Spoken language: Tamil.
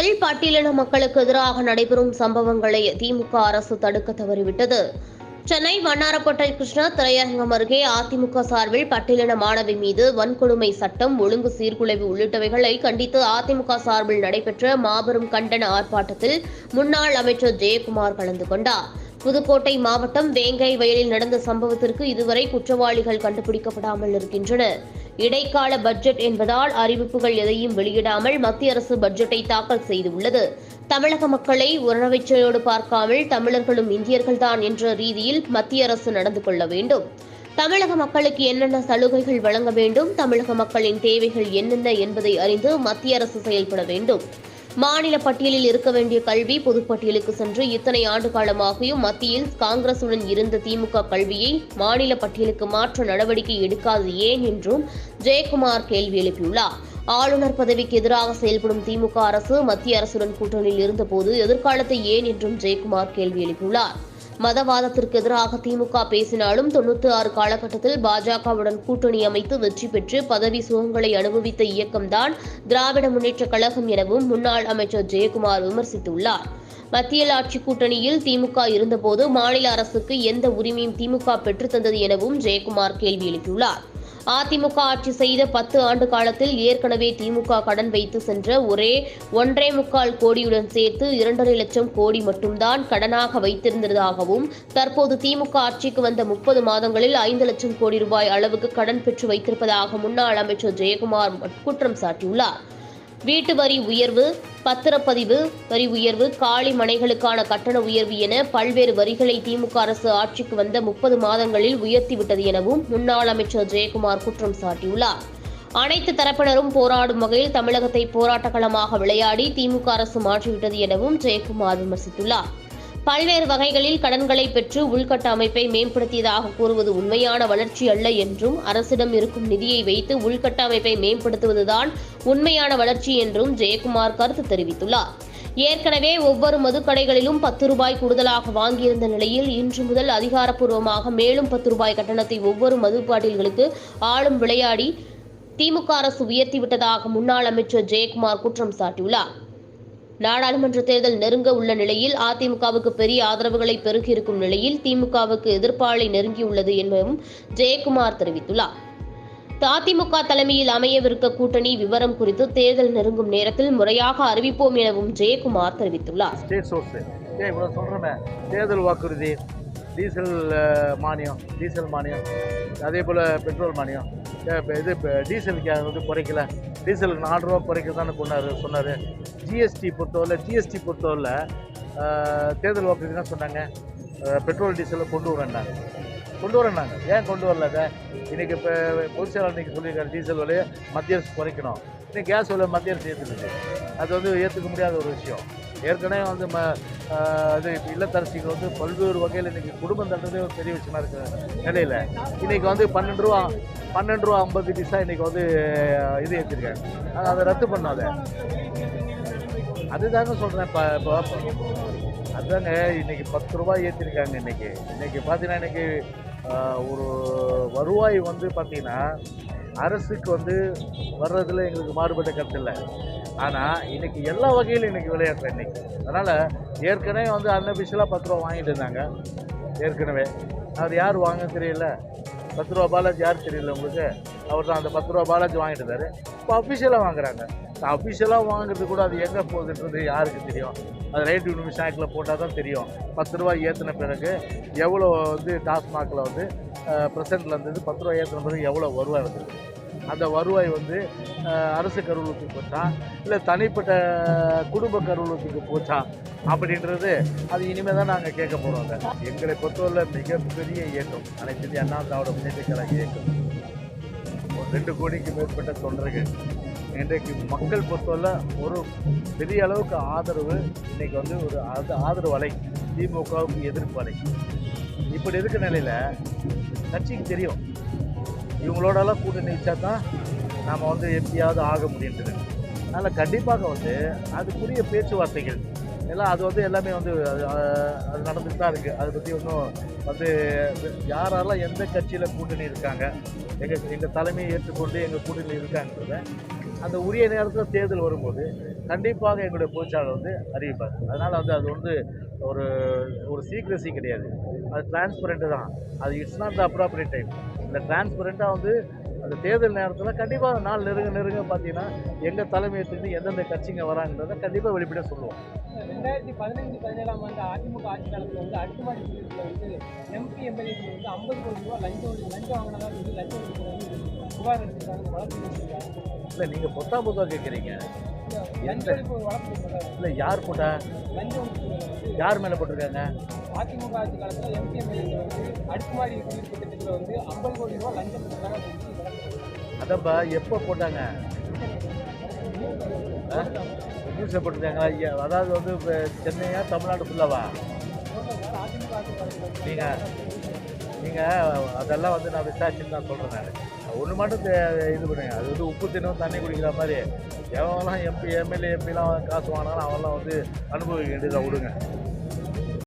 தமிழகத்தில் பட்டியலின மக்களுக்கு எதிராக நடைபெறும் சம்பவங்களை திமுக அரசு தடுக்க தவறிவிட்டது. சென்னை வண்ணாரப்பட்டை கிருஷ்ணா திரையரங்கம் அருகே அதிமுக சார்பில் பட்டியலின மாணவி மீது வன்கொடுமை சட்டம் ஒழுங்கு சீர்குலைவு உள்ளிட்டவைகளை கண்டித்து அதிமுக சார்பில் நடைபெற்ற மாபெரும் கண்டன ஆர்ப்பாட்டத்தில் முன்னாள் அமைச்சர் ஜெயக்குமார் கலந்து கொண்டார். புதுக்கோட்டை மாவட்டம் வேங்கை வயலில் நடந்த சம்பவத்திற்கு இதுவரை குற்றவாளிகள் கண்டுபிடிக்கப்படாமல் இருக்கின்றனர். இடைக்கால பட்ஜெட் என்பதால் அறிவிப்புகள் எதையும் வெளியிடாமல் மத்திய அரசு பட்ஜெட்டை தாக்கல் செய்துள்ளது. தமிழக மக்களை உணர்வைச்சையோடு பார்க்காமல் தமிழர்களும் இந்தியர்கள்தான் என்ற ரீதியில் மத்திய அரசு நடந்து கொள்ள வேண்டும். தமிழக மக்களுக்கு என்னென்ன சலுகைகள் வழங்க வேண்டும்? தமிழக மக்களின் தேவைகள் என்னென்ன என்பதை அறிந்து மத்திய அரசு செயல்பட வேண்டும். மாநில பட்டியலில் இருக்க வேண்டிய கல்வி பொதுப்பட்டியலுக்கு சென்று இத்தனை ஆண்டு காலமாகியும் மத்தியில் காங்கிரசுடன் இருந்த திமுக கல்வியை மாநில பட்டியலுக்கு மாற்ற நடவடிக்கை எடுக்காது ஏன் என்றும் ஜெயக்குமார் கேள்வி எழுப்பியுள்ளார். ஆளுநர் பதவிக்கு எதிராக செயல்படும் திமுக அரசு மத்திய அரசுடன் கூட்டணியில் இருந்தபோது எதிர்காலத்தை ஏன் என்றும் ஜெயக்குமார் கேள்வி எழுப்பியுள்ளார். மதவாதத்திற்கு எதிராக திமுக பேசினாலும் தொண்ணூத்தி ஆறு காலகட்டத்தில் பாஜகவுடன் கூட்டணி அமைத்து வெற்றி பெற்று பதவி சுகங்களை அனுபவித்த இயக்கம்தான் திராவிட முன்னேற்றக் கழகம் எனவும் முன்னாள் அமைச்சர் ஜெயக்குமார் விமர்சித்துள்ளார். மத்தியில் ஆட்சி கூட்டணியில் திமுக இருந்தபோது மாநில அரசுக்கு எந்த உரிமையும் திமுக பெற்றுத்தந்தது எனவும் ஜெயக்குமார் கேள்வி எழுப்பியுள்ளார். அதிமுக ஆட்சி செய்த பத்து ஆண்டு காலத்தில் ஏற்கனவே திமுக கடன் வைத்து சென்ற ஒரே ஒன்றே முக்கால் கோடியுடன் சேர்த்து இரண்டரை லட்சம் கோடி மட்டும்தான் கடனாக வைத்திருந்ததாகவும் தற்போது திமுக ஆட்சிக்கு வந்த முப்பது மாதங்களில் ஐந்து லட்சம் கோடி ரூபாய் அளவுக்கு கடன் பெற்று வைத்திருப்பதாக முன்னாள் அமைச்சர் ஜெயக்குமார் குற்றம் சாட்டியுள்ளார். வீட்டு வரி உயர்வு பத்திரப்பதிவு வரி உயர்வு காலி மனைகளுக்கான கட்டண உயர்வு என பல்வேறு வரிகளை திமுக அரசு ஆட்சிக்கு வந்த முப்பது மாதங்களில் உயர்த்திவிட்டது எனவும் முன்னாள் அமைச்சர் ஜெயக்குமார் குற்றம் சாட்டியுள்ளார். அனைத்து தரப்பினரும் போராடும் வகையில் தமிழகத்தை போராட்டக்களமாக விளையாடி திமுக அரசு மாற்றிவிட்டது எனவும் ஜெயக்குமார் விமர்சித்துள்ளார். பல்வேறு வகைகளில் கடன்களை பெற்று உள்கட்ட அமைப்பை மேம்படுத்தியதாக கூறுவது உண்மையான வளர்ச்சி அல்ல என்றும் அரசிடம் இருக்கும் நிதியை வைத்து உள்கட்ட அமைப்பை மேம்படுத்துவதுதான் உண்மையான வளர்ச்சி என்றும் ஜெயக்குமார் கருத்து தெரிவித்துள்ளார். ஏற்கனவே ஒவ்வொரு மதுக்கடைகளிலும் பத்து ரூபாய் கூடுதலாக வாங்கியிருந்த நிலையில் இன்று முதல் அதிகாரப்பூர்வமாக மேலும் பத்து ரூபாய் கட்டணத்தை ஒவ்வொரு மது பாட்டில்களுக்கு ஆளும் விளையாடி திமுக அரசு உயர்த்திவிட்டதாக முன்னாள் அமைச்சர் ஜெயக்குமார் குற்றம் சாட்டியுள்ளார். நாடாளுமன்ற தேர்தல் நெருங்க உள்ள நிலையில் அதிமுகவுக்கு பெரிய ஆதரவுகளை பெருகியிருக்கும் நிலையில் திமுகவுக்கு எதிர்ப்பாளை நெருங்கியுள்ளது என்பதும் ஜெயக்குமார் தெரிவித்துள்ளார். அதிமுக தலைமையில் அமையவிருக்க கூட்டணி விவரம் குறித்து தேர்தல் நெருங்கும் நேரத்தில் முறையாக அறிவிப்போம் எனவும் ஜெயக்குமார் தெரிவித்துள்ளார். ஸ்டேட் சோர்ஸு இவ்வளோ சொல்கிறோமே தேர்தல் வாக்குறுதி டீசல் மானியம் டீசல் மானியம் அதே போல் பெட்ரோல் மானியம். இது இப்போ டீசலுக்கு அது வந்து குறைக்கல. டீசலுக்கு நாலு ரூபா குறைக்க தானே கொண்டாரு சொன்னார். ஜிஎஸ்டி பொறுத்தவரை ஜிஎஸ்டி பொறுத்தவரை தேர்தல் வாக்கு என்ன சொன்னாங்க? பெட்ரோல் டீசலை கொண்டு வரேன்னாங்க. கொண்டு வரேன்னாங்க. ஏன் கொண்டு வரல அதை? இன்றைக்கி இப்போ பொதுச்செயலாளர் இன்றைக்கி சொல்லியிருக்காரு டீசல் விலையை மத்திய அரசு குறைக்கணும். இன்னைக்கு கேஸ் விலை மத்திய அரசு ஏற்றுக்குது அது வந்து ஏற்றுக்க முடியாத ஒரு விஷயம். ஏற்கனவே வந்து ம அது இது இல்லத்தரசிகள் வந்து பல்வேறு வகையில் இன்றைக்கி குடும்பம் தண்டதே ஒரு பெரிய விஷயமா இருக்கிற நிலையில். இன்றைக்கி வந்து பன்னெண்டு ரூபா பன்னெண்டு ரூபா ஐம்பது பைசா இன்றைக்கி வந்து இது ஏற்றிருக்காங்க ஆனால் அதை ரத்து பண்ணாத. அதுதாங்க சொல்கிறேன் இப்போ இப்போ அதுதாங்க இன்றைக்கி பத்து ரூபா ஏற்றிருக்காங்க இன்றைக்கி இன்றைக்கி பார்த்தீங்கன்னா இன்றைக்கி ஒரு வருவாய் வந்து பார்த்திங்கன்னா அரசுக்கு வந்து வர்றதில் எங்களுக்கு மாறுபட்ட கருத்து இல்லை. ஆனால் இன்றைக்கி எல்லா வகையிலும் இன்றைக்கி விளையாடுறேன் இன்னைக்கு. அதனால் ஏற்கனவே வந்து அன்அபிஷியலாக பத்து ரூபா வாங்கிட்டு இருந்தாங்க. ஏற்கனவே. அது யார் வாங்க தெரியல. பத்து ரூபா பாலாஜி யார் தெரியல உங்களுக்கு? அவர் தான் அந்த பத்து ரூபா பாலாஜி வாங்கிட்டு இருந்தார். இப்போ அஃபிஷியலாக வாங்குறாங்க. அஃபிஷியலாக வாங்குறது கூட அது எங்கே போகுதுன்றது யாருக்கு தெரியும்? அது ரைட் யூனிமிஷன் ஆக்டில் போட்டால் தான் தெரியும். பத்து ரூபா ஏற்றின பிறகு எவ்வளோ வந்து டாஸ்மாகில் வந்து ப்ரெசென்ட்டில் இருந்தது? பத்து ரூபா ஏற்றின பிறகு எவ்வளோ வருவாய் இருந்தது அந்த வருவாய் வந்து அரசு கருவூலத்துக்கு போச்சா? இல்லை தனிப்பட்ட குடும்ப கருவூலத்துக்கு போச்சா? அப்படின்றது அது இனிமேல் தான் நாங்கள் கேட்க போகிறோம் அதை. எங்களை பொறுத்தவரையில் மிகப்பெரிய இயக்கம். அனைத்து இந்திய அண்ணா திராவிட முன்னேற்ற கழக இயக்கம். ஒரு ரெண்டு கோடிக்கு மேற்பட்ட தொண்டர்கள். இன்றைக்கு மக்கள் பொறுத்தவரையில் ஒரு பெரிய அளவுக்கு ஆதரவு இன்றைக்கி வந்து ஒரு அது ஆதரவு அலை. திமுகவுக்கு எதிர்ப்பு அலை. இப்படி இருக்க நிலையில் கட்சிக்கு தெரியும். இவங்களோடலாம் கூட்டணி வச்சா தான் நாம் வந்து எப்படியாவது ஆக முடியுன்றது. அதனால் கண்டிப்பாக வந்து அதுக்குரிய பேச்சுவார்த்தைகள் எல்லாம் அது வந்து எல்லாமே வந்து அது அது நடந்துட்டு தான் இருக்குது அதை பற்றி ஒன்றும் வந்து யாரெல்லாம் எந்த கட்சியில் கூட்டணி இருக்காங்க எங்கள் எங்கள் தலைமையை ஏற்றுக்கொண்டு எங்கள் கூட்டணி இருக்காங்கிறத அந்த உரிய நேரத்தில் தேர்தல் வரும்போது கண்டிப்பாக எங்களுடைய பொதுச்சாளர் வந்து அறிவிப்பார். அதனால் வந்து அது வந்து ஒரு ஒரு சீக்ரஸி கிடையாது. அது டிரான்ஸ்பரண்ட்டு தான். அது it's not the appropriate time இந்த டிரான்ஸ்பரண்ட்டாக வந்து அந்த தேர்தல் நேரத்தில் கண்டிப்பாக நாள் நெருங்க நெருங்க பார்த்தீங்கன்னா எங்கள் தலைமையத்துக்கு எந்தெந்த கட்சிங்க வராங்கன்றதை கண்டிப்பாக வெளிப்படையாக சொல்லுவோம். ரெண்டாயிரத்தி பதினஞ்சு பதினேழாம் ஆண்டு அதிமுக ஆட்சி காலத்தில் வந்து அடுக்குமாடி குடியிருப்பில் வந்து எம்பி எம்எல்ஏக்கு வந்து ஐம்பது கோடி ரூபாய் லஞ்சம் லஞ்சம் வாங்கினதா சொல்லி லஞ்சம் புகார் எடுத்துருக்காங்க வழக்கு இல்லை நீங்கள் பொத்தா பொத்தா கேட்குறீங்க இல்லை யார் போட்டா? வந்து யார் மேலே போட்டிருக்காங்க? அதிமுக ஆட்சி காலத்தில் எம்பி வந்து அடுக்குமாடி குடியிருப்பு திட்டத்தில் வந்து ஐம்பது கோடி ரூபாய் லஞ்சம் கொடுத்தாங்க அதப்பா எப்போ போட்டாங்க? நியூஸில் போட்டிருக்காங்களா? ஐயா, அதாவது வந்து இப்போ சென்னையா தமிழ்நாடு ஃபுல்லாவா நீங்கள் நீங்கள் அதெல்லாம் வந்து நான் விசாரிச்சுன்னு தான் சொல்கிறேன் நான். ஒன்று மட்டும் தே- இது பண்ணுங்க. அது வந்து உப்பு தினம் தண்ணி குடிக்கிற மாதிரி. எவன்லாம் எம்பி எம்எல்ஏ எம்பிலாம் காசு வாங்கினாலும் அவன்லாம் வந்து அனுபவிக்க வேண்டியதாக விடுங்க.